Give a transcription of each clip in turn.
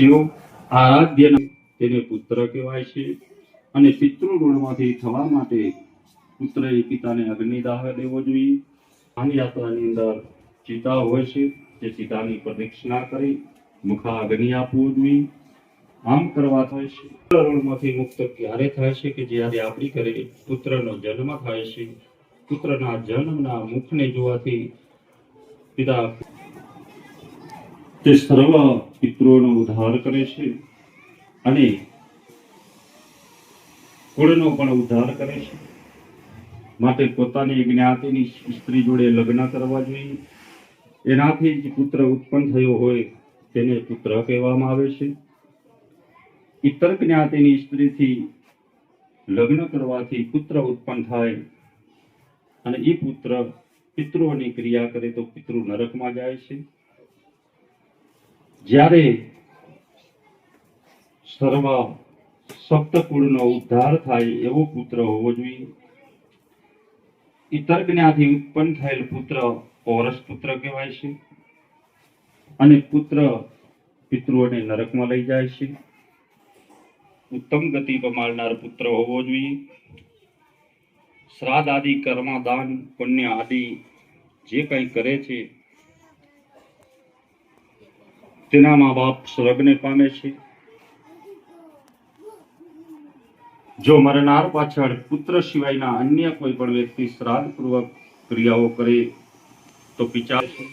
જેઓ આરાધ્ય તેને પુત્ર કહેવાય છે અને પિતૃઋણમાંથી થવા માટે પુત્રએ પિતાને અગ્નિદાહ દેવો જોઈએ. આની યાત્રાની અંદર ચિતા હોય છે, તે ચિતાની પ્રદક્ષિણા કરી મુખા અગ્નિ આપવો જોઈએ. આમ કરવા થાય છે. પુત્ર ઋણમાંથી મુક્ત ક્યારે થાય છે કે જ્યારે આપણી ઘરે પુત્રનો જન્મ થાય છે? પુત્રના જન્મના મુખને જોવાથી પિતા તે સર્વ પિતૃઓનો ઉદ્ધાર કરે છે અને કુળનો પણ ઉદ્ધાર કરે છે. માટે પોતાની જ્ઞાતિની સ્ત્રી જોડે લગ્ન કરવા જોઈએ. એનાથી જ પુત્ર ઉત્પન્ન થયો હોય તેને પુત્ર કહેવામાં આવે છે. ઇતર જ્ઞાતિની સ્ત્રીથી લગ્ન કરવાથી પુત્ર ઉત્પન્ન થાય અને એ પુત્ર પિતૃઓની ક્રિયા કરે તો પિતૃ નરકમાં જાય છે. જ્યારે સર્વ સપ્તકુળનો ઉદ્ધાર થાય એવો પુત્ર હોવો જોઈએ. ઇતર જ્ઞાથી ઉત્પન્ન થયેલ પુત્ર પૌરસ પુત્ર કહેવાય છે અને પુત્ર પિતૃઓને નરકમાં લઈ જાય છે. ઉત્તમ ગતિ પમાડનાર પુત્ર હોવો જોઈએ. શ્રાદ્ધ આદિ કર્મ દાન પુણ્ય આદિ જે કંઈ કરે છે તેના મા બાપ સ્વર્ગને પામે છે. જો મરનાર પાછળ પુત્ર સિવાયના અન્ય કોઈ પણ વ્યક્તિ શ્રાદ્ધપૂર્વક ક્રિયાઓ કરે તો પિચાર છે.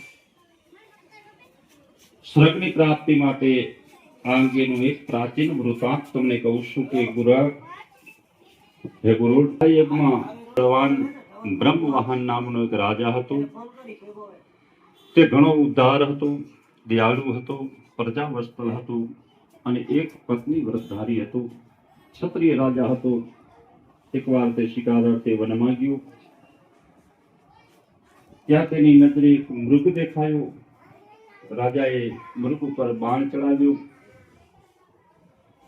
સ્વર્ગની પ્રાપ્તિ માટે આ અંગેનું એક પ્રાચીન વૃતાંત તમને કહું છું કે ગુરુ હે ગુરુ. યજ્ઞમાં ભગવાન બ્રહ્મવાહન નામનો એક રાજા હતો. તે ઘણો ઉદ્ધાર હતો. દયાળુ હતો પ્રજાવસ્તલ હતો અને એક પત્ની વ્રતધારી હતો. ક્ષત્રિય રાજા હતો. એકવાર તે શિકારાર્થે વનમાં ગયો ત્યાં તેની નજરે એક મૃગ દેખાયો. રાજાએ મૃગ ઉપર બાણ ચડાવ્યો.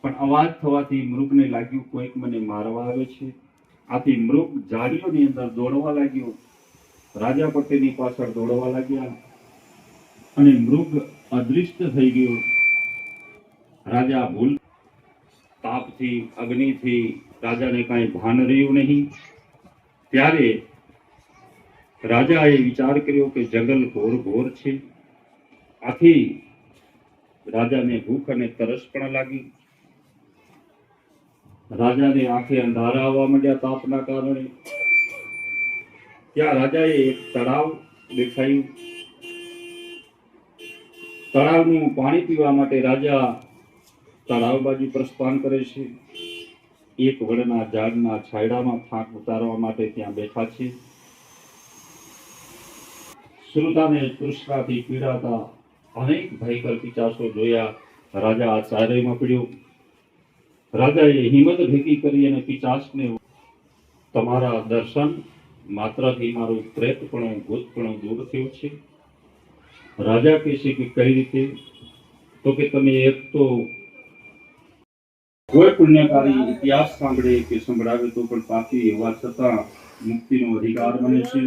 પણ અવાજ થવાથી મૃગને લાગ્યું, કોઈક મને મારવા આવે છે. આથી મૃગ ઝાડીઓની અંદર દોડવા લાગ્યો. રાજા પણ તેની પાછળ દોડવા લાગ્યા. અને મૃગ અદૃશ્ય થઈ ગયો. રાજા ભૂલ. તાપથી, અગ્નિથી રાજાને કાંઈ ભાન રહ્યું નહીં. ત્યારે રાજાએ વિચાર કર્યો કે જંગલ ઘોર ઘોર છે. આથી રાજાને ભૂખ અને તરસ પણ લાગી. રાજાને આંખે અંધારા આવવા માંડ્યા તાપના કારણે. ત્યાં રાજાએ એક તળાવ દેખાયું. તળાવનું પાણી પીવા માટે રાજા તળાવ બાજુ પ્રસ્થાન કરે છે. એક વડના ઝાડના છાયડામાં ફાંક ઉતારવા માટે ત્યાં બેઠા છે. શ્રુતાને તૃષ્ણાથી પીડાતા અનેક ભયંકર પિચાસો જોયા રાજા આચાર્યમાં પડ્યો. રાજાએ હિંમત ભેગી કરી અને પિચાસને તમારા દર્શન માત્રથી મારું પ્રેતપણું, ભૂતપણું દૂર થયું છે. રાજા કહે છે કે કઈ રીતે તો કે તમે એક તો કોઈ પુણ્યકારી ઇતિહાસ સાંભળે કે સંભળાવે તો પણ પાપી હોવા છતાં મુક્તિનો અધિકાર બને છે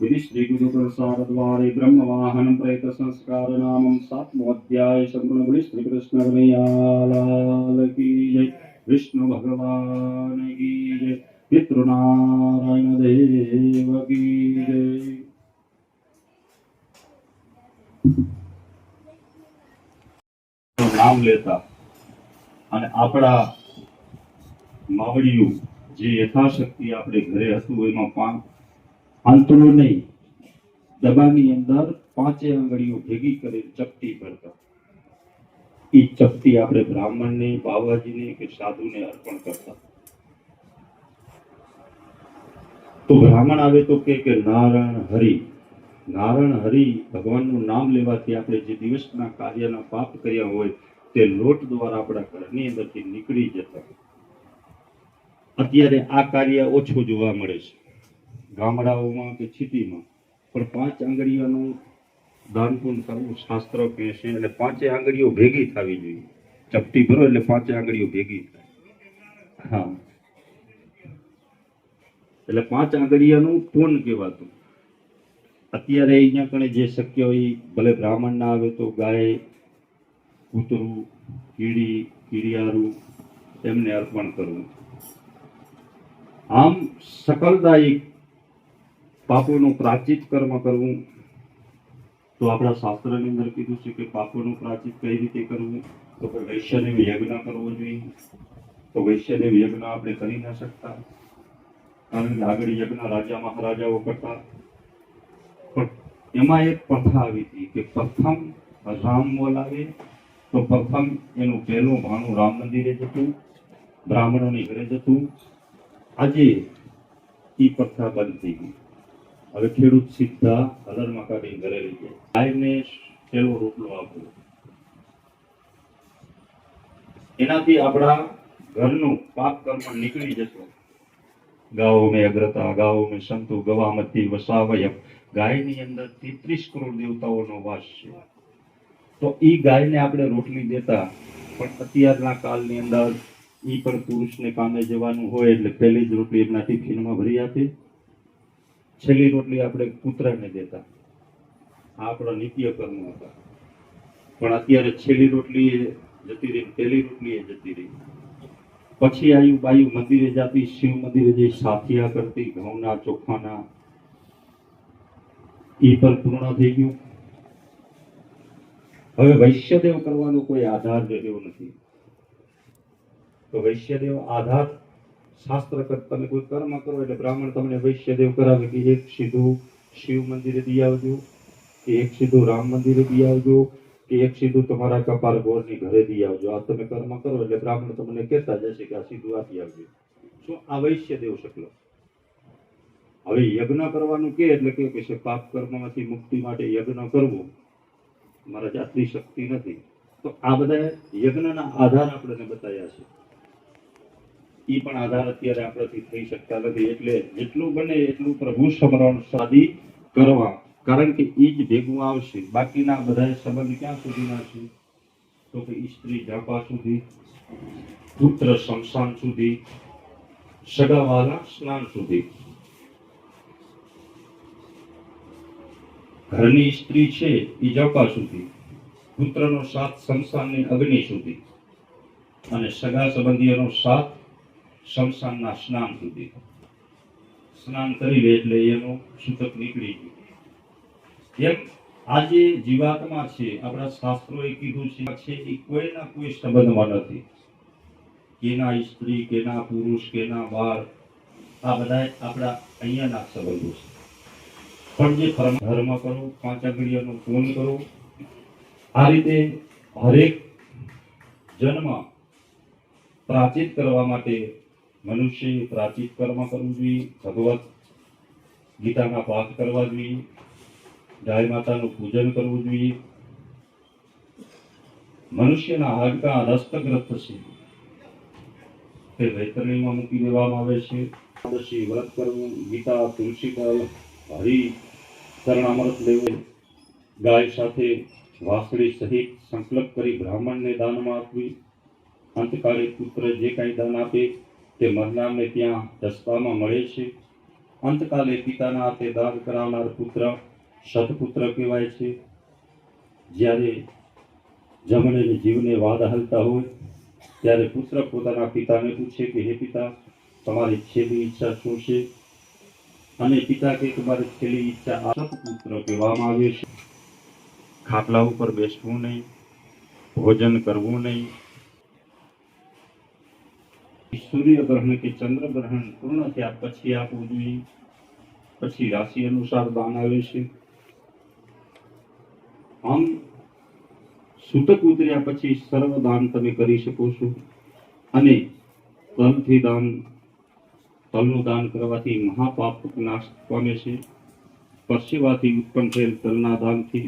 વિધિ શ્રી ગુરુ પ્રસાદ દ્વારે બ્રહ્મ વાહન પ્રેત સંસ્કાર નામમ સાતમો અધ્યાય સંપૂર્ણ ગુરુ શ્રી કૃષ્ણ કનૈયાલાલ કી જય વિષ્ણુ ભગવાન કી જય પિતૃનારાયણ દેવ કી જય નામ લેતા અને આપણા માવડીયું જે યથાશક્તિ આપણે ઘરે હતું, એમાં પાંચ આંતરો નહીં. ડબ્બાની અંદર પાંચે આંગળીઓ ભેગી કરી ચપટી ભરતા. એ ચપટી આપણે બ્રાહ્મણને, બાવાજીને કે સાધુને અર્પણ કરતા. તો બ્રાહ્મણ આવે તો કે નારાયણ હરિ નારાયણ હરિ ભગવાનનું નામ લેવાથી આપણે જે દિવસના કાર્યના પાપ કર્યા હોય તે લોટ દ્વારા આપણા ઘરની અંદરથી નીકળી જતા અત્યારે આ કાર્ય ઓછું જોવા મળે છે. ગામડાઓમાં કે સિટીમાં. પણ પાંચ આંગળીઓનું દાન પુણ્ય કરવું શાસ્ત્ર કહે છે એટલે પાંચે આંગળીઓ ભેગી થવી જોઈએ. ચપટી ભરો એટલે પાંચે આંગળીઓ ભેગી થાય. હા. એટલે પાંચ આંગળીયાનું પૂન કહેવાતું. અત્યારે અહીંયા કણે જે શક્ય હોય ભલે બ્રાહ્મણ ના આવે તો ગાય, કૂતરું, કીડી, કીડિયારું એમને અર્પણ કરવું. આમ સકલદાયી પાપોનું પ્રાચિત કર્મ કરવું. તો આપણા શાસ્ત્રની અંદર કીધું છે કે પાપોનું પ્રાચિત કઈ રીતે કરવું? તો કે વૈશ્યને યજ્ઞ કરવો જોઈએ. તો વૈશ્યને યજ્ઞ આપણે કરી ના શકતા. કારણ કે આગળ યજ્ઞ રાજા મહારાજાઓ કરતા. એમાં એક પ્રથા આવી હતી કે પ્રથમ રામ બોલાવે તો પ્રથમ એનું પહેલું ભાણું રામ મંદિરે જતું, બ્રાહ્મણોની ઘરે જતું. આજે એ પ્રથા બંધ થઈ ગઈ. હવે ખેડૂત સીધા હલરમાં કાઢી ઘરે લઈ જાય. ગાયને પહેલો રોટલો આપવો એનાથી આપણા ઘરનું પાપ કર્મ નીકળી જશે ગાઓ મેં અગ્રતા ગાઓ મેં સંતુ, ગવામતી વસાવય ગાયની અંદર તેત્રીસ કરોડ દેવતાઓનો વાસ છે. તો એ ગાયને આપણે રોટલી દેતા, પણ અત્યારના કાળની અંદર એ પણ પુરુષને કામે જવાનું હોય એટલે પહેલી જ રોટલી એમના ટિફિનમાં ભરી આપી. છેલ્લી રોટલી આપણે કૂતરાને દેતા. આ આપણા નિત્ય કર્મ હતા. પણ અત્યારે છેલ્લી રોટલી જતી રહી, પહેલી રોટલી એ જતી રહી. પછી આયુ બાયું મંદિરે જાતી, શિવ મંદિરે જઈ સાથિયા કરતી, ઘઉંના ચોખાના પણ પૂર્ણ થઈ ગયું. હવે વૈશ્યદેવ કરવાનો કોઈ આધાર રહ્યો નથી. તો વૈશ્યદેવ આધાર શાસ્ત્ર તમે કોઈ કર્મ કરો એટલે બ્રાહ્મણ તમને વૈશ્યદેવ કરાવે કે એક સીધું શિવ મંદિરે દી આવજો, કે એક સીધું રામ મંદિરે દી આવજો, કે એક સીધું તમારા કપાર ગોળની ઘરે દી આવજો. આ તમે કર્મ કરો એટલે બ્રાહ્મણ તમને કહેતા જશે કે આ સીધું આપી આવજો. શું આ વૈશ્યદેવ શકલો? હવે યજ્ઞ કરવાનું કે એટલે કે છે, પાપ કર્મમાંથી મુક્તિ માટે યજ્ઞ કરવો? મારા જાતની શક્તિ નથી. તો આ બધા યજ્ઞના આધાર આપણને બતાવ્યા છે. એ પણ આધાર અત્યારે આપણાથી થઈ શકતા નથી. એટલે જેટલું બને એટલું પ્રભુ સ્મરણ સાદી કરવા. કારણ કે એ જ ભેગું આવશે. બાકીના બધા સંબંધ ક્યાં સુધીના છે? તો કે સ્ત્રી જાપા સુધી, પુત્ર શમશાન સુધી, સગાવાલા સ્નાન સુધી. ઘરની સ્ત્રી છે એ જપા સુધી, પુત્રનો સાથ શમશાનની અગ્નિ સુધી અને સગા સંબંધીઓનો સાથ શમશાનના સ્નાન સુધી. સ્નાન કરી લે એટલે એનું સૂતક નીકળી ગયું. એમ આજે જીવાત્મા છે, આપણા શાસ્ત્રોએ કીધું છે એ કોઈના કોઈ સંબંધમાં નથી. કેના સ્ત્રી, કેના પુરુષ, કેના બાળ, આ બધા આપણા અહીંયાના સંબંધો છે. પણ ધર્મ કરો, પાંચ આંગળીઓનું પૂન કરો. આ રીતે હરેક જન્મ પ્રાચિત કરવા માટે મનુષ્ય પ્રાચિત કર્મ કરવું જોઈએ ભગવત ગીતાના પાઠ કરવા જોઈએ, ગાય માતાનું પૂજન કરવું જોઈએ. મનુષ્યના હાડકા રસ્તગ્રસ્ત છે. તે વૈતરણીમાં મૂકી દેવામાં આવે છે. વ્રત કરવું, ગીતા તુલસી દળ હરિ શરણામૃત લેવું. ગાય સાથે વાસળી સહિત સંકલ્પ કરી બ્રાહ્મણને દાનમાં આપવી. અંતકાળે પુત્ર જે કાંઈ દાન આપે તે મરનારને ત્યાં દસ્તામાં મળે છે. અંતકાલે પિતાના હાથે દાન કરાવનાર પુત્ર સતપુત્ર કહેવાય છે. જ્યારે જમણે જીવને વાદ હલતા હોય, ત્યારે પુત્ર પોતાના પિતાને પૂછે કે, હે પિતા, તમારી છેલ્લી ઈચ્છા શું છે? અને પિતા કે તમારી છેલ્લી ઈચ્છા સતપુત્ર કહેવામાં આવે છે. ખાટલા ઉપર બેસવું નહીં ભોજન કરવું નહીં. સૂર્ય ગ્રહણ કે ચંદ્ર ગ્રહણ પૂર્ણ થયા પછી આપવું જોઈએ. પછી રાશિ અનુસાર દાન આવે છે. આમ સૂતક ઉતર્યા પછી સર્વ દાન તમે કરી શકો છો. અને કર્મથી દાન તલનું દાન કરવાથી મહાપાપ નાશ પામે છે. પરસેવાથી ઉત્પન્ન થયેલ તલના દાનથી